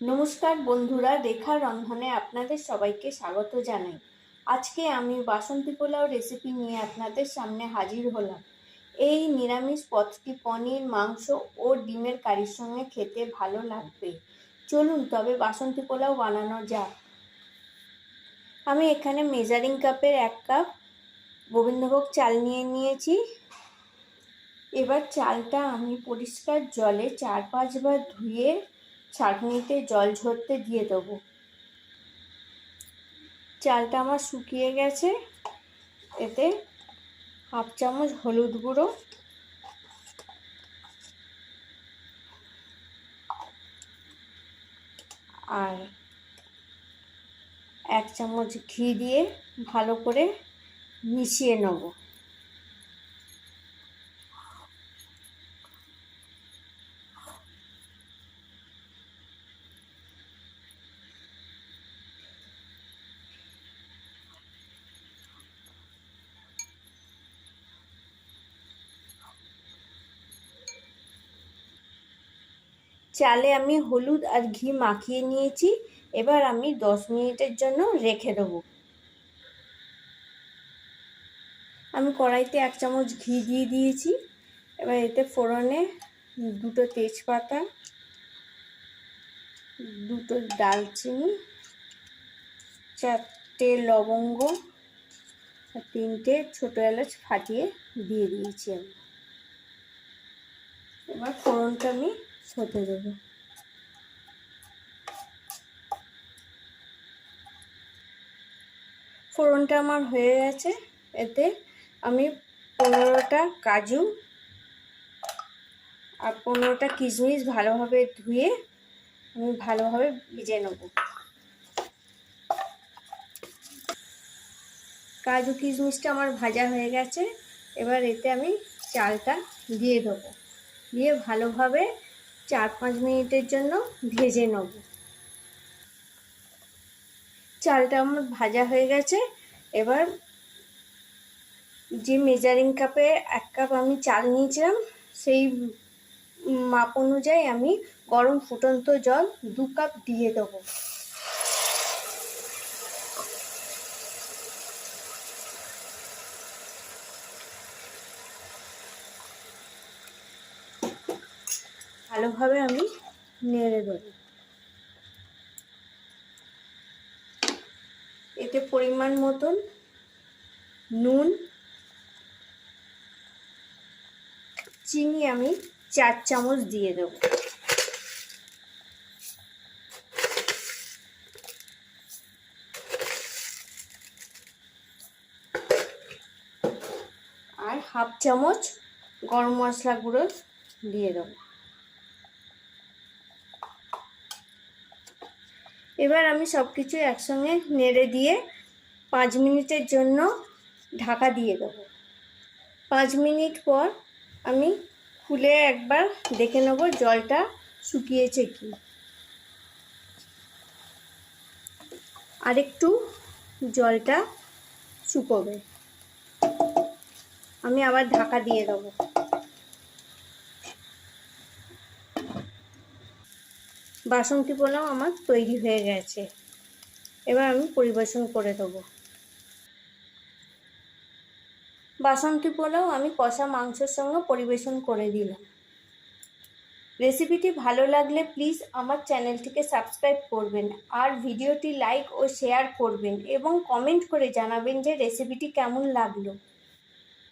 নমস্কার বন্ধুরা রেখা রন্ধনে আপনাদের সবাইকে স্বাগত জানাই। আজকে আমি বাসন্তী পোলাও রেসিপি নিয়ে আপনাদের সামনে হাজির হলাম। এই নিরামিষ পথটি পনির, মাংস ও ডিমের কারির সঙ্গে খেতে ভালো লাগবে। চলুন তবে বাসন্তী পোলাও বানানো যাক। আমি এখানে মেজারিং কাপের এক কাপ গোবিন্দভোগ চাল নিয়ে নিয়েছি। এবার চালটা আমি পরিষ্কার জলে চার পাঁচবার ধুয়ে ছাঁকনিতে জল ঝরতে দিয়ে দেবো। চালটা আমার শুকিয়ে গেছে। এতে হাফ চামচ হলুদ গুঁড়ো। আর এক চামচ ঘি দিয়ে ভালো করে মিশিয়ে নেব। চালে আমি হলুদ আর ঘি মাখিয়ে নিয়েছি। এবার আমি দশ মিনিটের জন্য রেখে দেবো। আমি কড়াইতে এক চামচ ঘি দিয়ে দিয়েছি। এবার এতে ফোড়নে দুটো তেজপাতা, দুটো ডালচিনি, চারটে লবঙ্গ তিনটে ছোটো এলাচ ফাটিয়ে দিয়ে দিয়েছি আমি। এবার ফোড়নটা আমি হতে দেবো। ফোড়নটা আমার হয়ে গেছে। এতে আমি পনেরোটা কাজু আর পনেরোটা কিশমিশ ভালোভাবে ধুয়ে আমি ভালোভাবে ভিজে নেব। কাজু কিশমিশটা আমার ভাজা হয়ে গেছে। এবার এতে আমি চালটা দিয়ে দেবো। দিয়ে ভালোভাবে চার পাঁচ মিনিটের জন্য ভেজে নেব। চালটা আমার ভাজা হয়ে গেছে। এবার যে মেজারিং কাপে এক কাপ আমি চাল নিয়েছিলাম, সেই মাপ অনুযায়ী আমি গরম ফুটন্ত জল দু কাপ দিয়ে দেবো। ভালোভাবে আমি নেড়ে দেবো। এতে পরিমাণ মতন নুন, চিনি আমি চার চামচ দিয়ে দেব। আর হাফ চামচ গরম মশলা গুঁড়ো দিয়ে দেবো। এবার আমি সব কিছু একসঙ্গে নেড়ে দিয়ে পাঁচ মিনিটের জন্য ঢাকা দিয়ে দেবো। পাঁচ মিনিট পর আমি খুলে একবার দেখে নেব জলটা শুকিয়েছে কি। আরেকটু জলটা শুকোবে। আমি আবার ঢাকা দিয়ে দেবো। বাসন্তী পোলাও আমার তৈরি হয়ে গেছে। এবার আমি পরিবেশন করে দেবো। বাসন্তী পোলাও আমি কষা মাংসের সঙ্গে পরিবেশন করে দিলাম। রেসিপিটি ভালো লাগলে প্লিজ আমার চ্যানেলটিকে সাবস্ক্রাইব করবেন আর ভিডিওটি লাইক ও শেয়ার করবেন এবং কমেন্ট করে জানাবেন যে রেসিপিটি কেমন লাগল।